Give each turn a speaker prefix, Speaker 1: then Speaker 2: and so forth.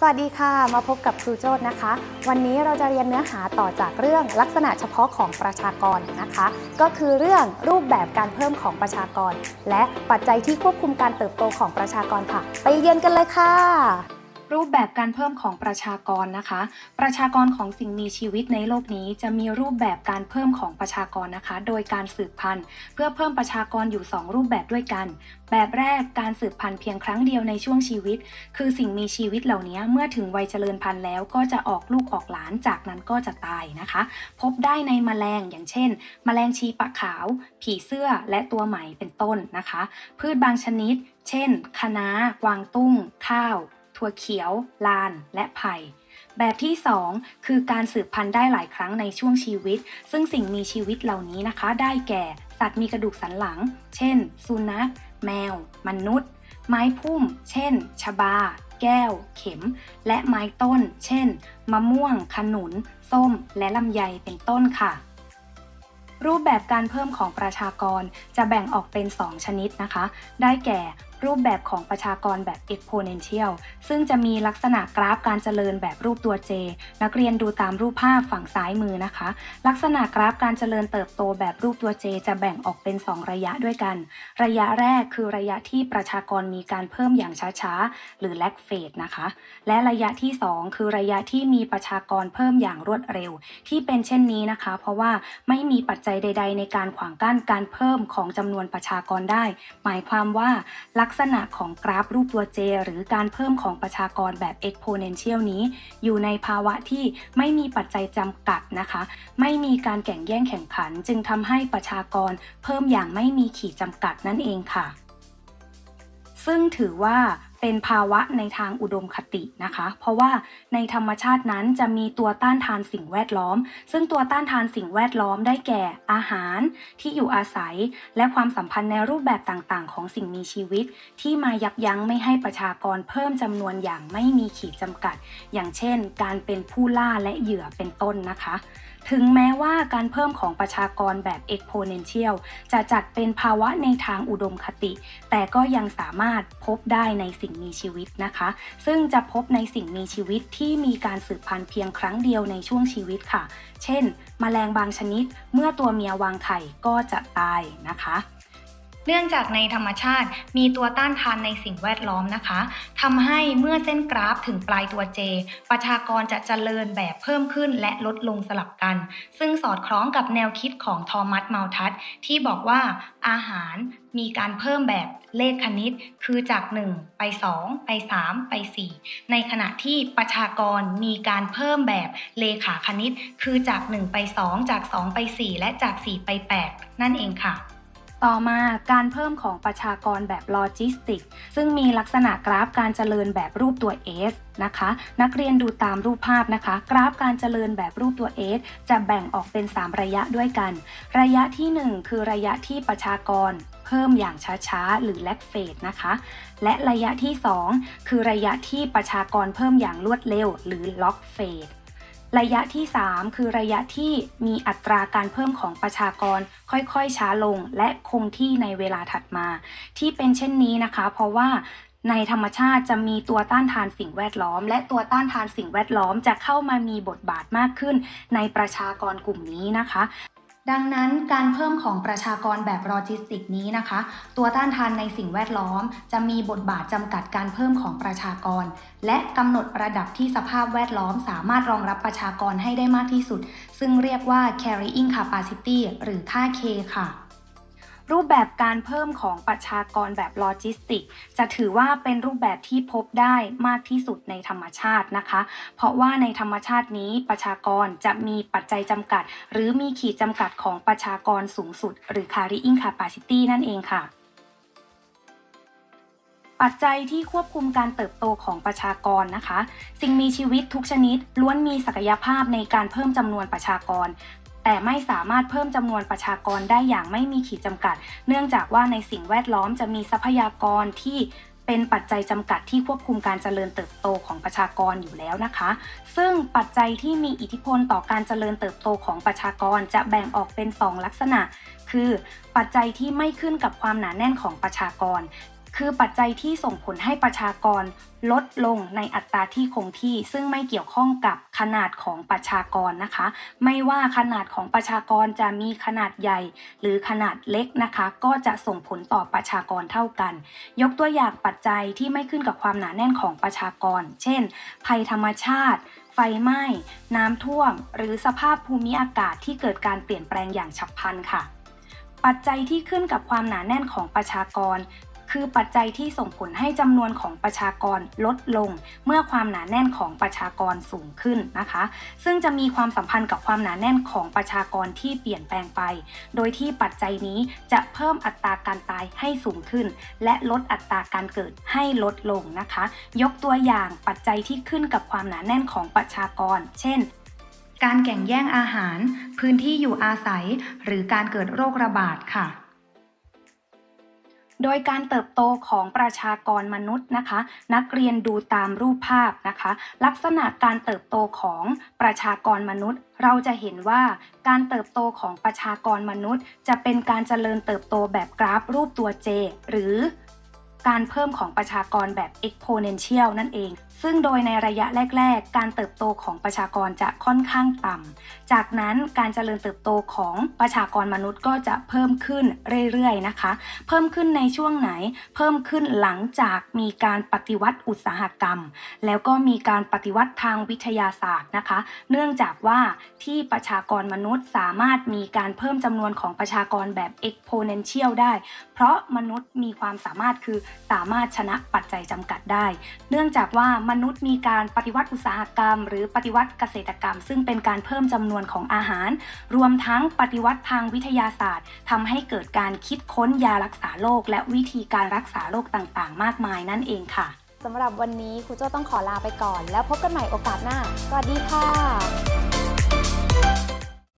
Speaker 1: สวัสดีค่ะ มาพบกับครูโจทย์นะคะ วันนี้เราจะเรียนเนื้อหาต่อจากเรื่องลักษณะเฉพาะของประชากรนะคะ ก็คือเรื่องรูปแบบการเพิ่มของประชากร และปัจจัยที่ควบคุมการเติบโตของประชากรค่ะ ไปเรียนกันเลยค่ะ รูปแบบการเพิ่มของประชากรนะคะ ประชากรของสิ่งมีชีวิตในโลกนี้ จะมีรูปแบบการเพิ่มของประชากรนะคะ โดยการสืบพันธุ์ เพื่อเพิ่มประชากรอยู่ 2 รูปแบบด้วยกัน แบบแรกการสืบพันธุ์เพียงครั้งเดียวในช่วงชีวิต คือสิ่งมีชีวิตเหล่านี้เมื่อถึงวัยเจริญพันธุ์แล้วก็จะออกลูกออกหลานจากนั้นก็จะตายนะคะ พบได้ในแมลงอย่างเช่นแมลงชีปะขาว ผีเสื้อและตัวไหมเป็นต้นนะคะ พืชบางชนิด เช่นคะน้ากวางตุ้ง ข้าว ถั่วเขียว ลาน และไผ่แบบที่ 2 คือการสืบพันธุ์ได้หลายครั้งในช่วงชีวิต ซึ่งสิ่งมีชีวิตเหล่านี้นะคะ ได้แก่ สัตว์มีกระดูกสันหลัง เช่น สุนัข แมว มนุษย์ ไม้พุ่ม เช่น ชบา แก้ว เข็ม และไม้ต้น เช่น มะม่วง ขนุน ส้ม และลำไย เป็นต้นค่ะรูปแบบการเพิ่มของประชากรจะแบ่งออกเป็น 2 ชนิดนะคะ ได้แก่ รูปแบบของประชากรแบบ exponential ซึ่งจะมีลักษณะกราฟการเจริญแบบรูปตัว J นักเรียนดูตามรูปภาพฝั่งซ้ายมือนะคะ ลักษณะกราฟการเจริญเติบโตแบบรูปตัว J จะแบ่งออกเป็น 2 ระยะด้วยกัน ระยะแรกคือระยะที่ประชากรมีการเพิ่มอย่างช้าๆ หรือ lag phase นะคะ และระยะที่ 2 คือระยะที่มีประชากรเพิ่มอย่างรวดเร็ว ที่เป็นเช่นนี้นะคะ เพราะว่าไม่มีปัจจัยใด ๆ ในการขวางกั้นการเพิ่มของจำนวนประชากรได้ หมายความว่าลักักษณะของกราฟรูปตัว J หรือการเพิ่มของประชากรแบบ exponential นี้ อยู่ในภาวะที่ไม่มีปัจจัยจำกัดนะคะ ไม่มีการแข่งแย่งแข่งขัน จึงทำให้ประชากรเพิ่มอย่างไม่มีขีดจำกัดนั่นเองค่ะ ซึ่งถือว่า เป็นภาวะในทางอุดมคตินะคะ เพราะว่าในธรรมชาตินั้นจะมีตัวต้านทานสิ่งแวดล้อม ซึ่งตัวต้านทานสิ่งแวดล้อมได้แก่อาหารที่อยู่อาศัย และความสัมพันธ์ในรูปแบบต่างๆ ของสิ่งมีชีวิต ที่มายับยั้งไม่ให้ประชากรเพิ่มจำนวนอย่างไม่มีขีดจำกัด อย่างเช่น การเป็นผู้ล่าและเหยื่อเป็นต้นนะคะ ถึงแม้ว่าการเพิ่มของประชากรแบบ exponential จะจัดเป็นภาวะในทางอุดมคติ แต่ก็ยังสามารถพบได้ในสิ่งมีชีวิตนะคะ ซึ่งจะพบในสิ่งมีชีวิตที่มีการสืบพันธุ์เพียงครั้งเดียวในช่วงชีวิตค่ะ เช่นแมลงบางชนิด เมื่อตัวเมียวางไข่ก็จะตายนะคะ เนื่องจากในธรรมชาติมีตัวต้านทานในสิ่งแวดล้อมนะคะทำให้เมื่อเส้นกราฟถึงปลายตัว J ประชากรจะเจริญแบบเพิ่มขึ้นและลดลงสลับกัน ซึ่งสอดคล้องกับแนวคิดของทอมัสเมลทัสที่บอกว่าอาหารมีการเพิ่มแบบเลขคณิต คือจาก 1 ไป 2 ไป 3 ไป 4 ในขณะที่ประชากรมีการเพิ่มแบบเลขาคณิต คือจาก 1 ไป 2 จาก 2 ไป 4 และจาก 4 ไป 8 นั่นเองค่ะ ต่อมาการเพิ่มของประชากรแบบโลจิสติก ซึ่งมีลักษณะกราฟการเจริญแบบรูปตัว S นะคะ นักเรียนดูตามรูปภาพนะคะ กราฟการเจริญแบบรูปตัว S จะแบ่งออกเป็น 3 ระยะด้วยกัน ระยะที่ 1 คือระยะที่ประชากรเพิ่มอย่างช้าๆ หรือ lag phase นะคะ และระยะที่ 2 คือระยะที่ประชากรเพิ่มอย่างรวดเร็ว หรือ log phase ระยะที่ 3 คือระยะที่มีอัตราการเพิ่มของประชากรค่อยๆช้าลงและคงที่ในเวลาถัดมา ที่เป็นเช่นนี้นะคะ เพราะว่าในธรรมชาติจะมีตัวต้านทานสิ่งแวดล้อม และตัวต้านทานสิ่งแวดล้อมจะเข้ามามีบทบาทมากขึ้นในประชากรกลุ่มนี้นะคะ ดังนั้นการเพิ่มของประชากรแบบโลจิสติกนี้นะคะ ตัวต้านทานในสิ่งแวดล้อม จะมีบทบาทจำกัดการเพิ่มของประชากร และกำหนดระดับที่สภาพแวดล้อมสามารถรองรับประชากรให้ได้มากที่สุด ซึ่งเรียกว่า carrying capacity หรือค่า K ค่ะ รูปแบบการเพิ่มของประชากรแบบโลจิสติก จะถือว่าเป็นรูปแบบที่พบได้มากที่สุดในธรรมชาตินะคะ เพราะว่าในธรรมชาตินี้ประชากรจะมีปัจจัยจำกัด หรือมีขีดจำกัดของประชากรสูงสุด หรือ carrying capacity นั่นเองค่ะปัจจัยที่ควบคุมการเติบโตของประชากรนะคะ สิ่งมีชีวิตทุกชนิดล้วนมีศักยภาพในการเพิ่มจำนวนประชากร แต่ไม่สามารถเพิ่มจำนวนประชากรได้อย่างไม่มีขีดจำกัด เนื่องจากว่าในสิ่งแวดล้อมจะมีทรัพยากรที่เป็นปัจจัยจำกัดที่ควบคุมการเจริญเติบโตของประชากรอยู่แล้วนะคะ ซึ่งปัจจัยที่มีอิทธิพลต่อการเจริญเติบโตของประชากรจะแบ่งออกเป็น 2 ลักษณะ คือ ปัจจัยที่ไม่ขึ้นกับความหนาแน่นของประชากร คือปัจจัยที่ส่งผลให้ประชากรลดลงในอัตราที่คงที่ ซึ่งไม่เกี่ยวข้องกับขนาดของประชากรนะคะ ไม่ว่าขนาดของประชากรจะมีขนาดใหญ่ หรือขนาดเล็กนะคะ ก็จะส่งผลต่อประชากรเท่ากัน ยกตัวอย่างปัจจัยที่ไม่ขึ้นกับความหนาแน่นของประชากร เช่น ภัยธรรมชาติไฟไหม้ น้ำท่วม หรือสภาพภูมิอากาศที่เกิดการเปลี่ยนแปลงอย่างฉับพลันค่ะ ปัจจัยที่ขึ้นกับความหนาแน่นของประชากร คือปัจจัยที่ส่งผลให้จำนวนของประชากรลดลง เมื่อความหนาแน่นของประชากรสูงขึ้นนะคะ ซึ่งจะมีความสัมพันธ์กับความหนาแน่นของประชากรที่เปลี่ยนแปลงไป โดยที่ปัจจัยนี้จะเพิ่มอัตราการตายให้สูงขึ้น และลดอัตราการเกิดให้ลดลงนะคะ ยกตัวอย่างปัจจัยที่ขึ้นกับความหนาแน่นของประชากร เช่นการแข่งแย่งอาหาร พื้นที่อยู่อาศัย หรือการเกิดโรคระบาดค่ะ โดยการเติบโตของประชากรมนุษย์นะคะ นักเรียนดูตามรูปภาพนะคะ ลักษณะการเติบโตของประชากรมนุษย์ เราจะเห็นว่าการเติบโตของประชากรมนุษย์ จะเป็นการเจริญเติบโตแบบกราฟรูปตัว J หรือการเพิ่มของประชากรแบบ exponential นั่นเอง ซึ่งโดยในระยะแรก ๆ การเติบโตของประชากรจะค่อนข้างต่ำ จากนั้นการเจริญเติบโตของประชากรมนุษย์ก็จะเพิ่มขึ้นเรื่อยๆนะคะ เพิ่มขึ้นในช่วงไหน เพิ่มขึ้นหลังจากมีการปฏิวัติอุตสาหกรรม แล้วก็มีการปฏิวัติทางวิทยาศาสตร์นะคะ เนื่องจากว่าที่ประชากรมนุษย์สามารถมีการเพิ่มจำนวนของประชากรแบบ exponential ได้ เพราะมนุษย์มีความสามารถคือสามารถชนะปัจจัยจำกัดได้ เนื่องจากว่ามนุษย์มีการปฏิวัติอุตสาหกรรม หรือปฏิวัติเกษตรกรรม ซึ่งเป็นการเพิ่มจำนวนของอาหาร รวมทั้งปฏิวัติทางวิทยาศาสตร์ทำให้เกิดการคิดค้นยารักษาโรคและวิธีการรักษาโรคต่างๆ มากมายนั่นเองค่ะ
Speaker 2: สำหรับวันนี้ครูโจ้ต้องขอลาไปก่อน แล้วพบกันใหม่โอกาสหน้า สวัสดีค่ะ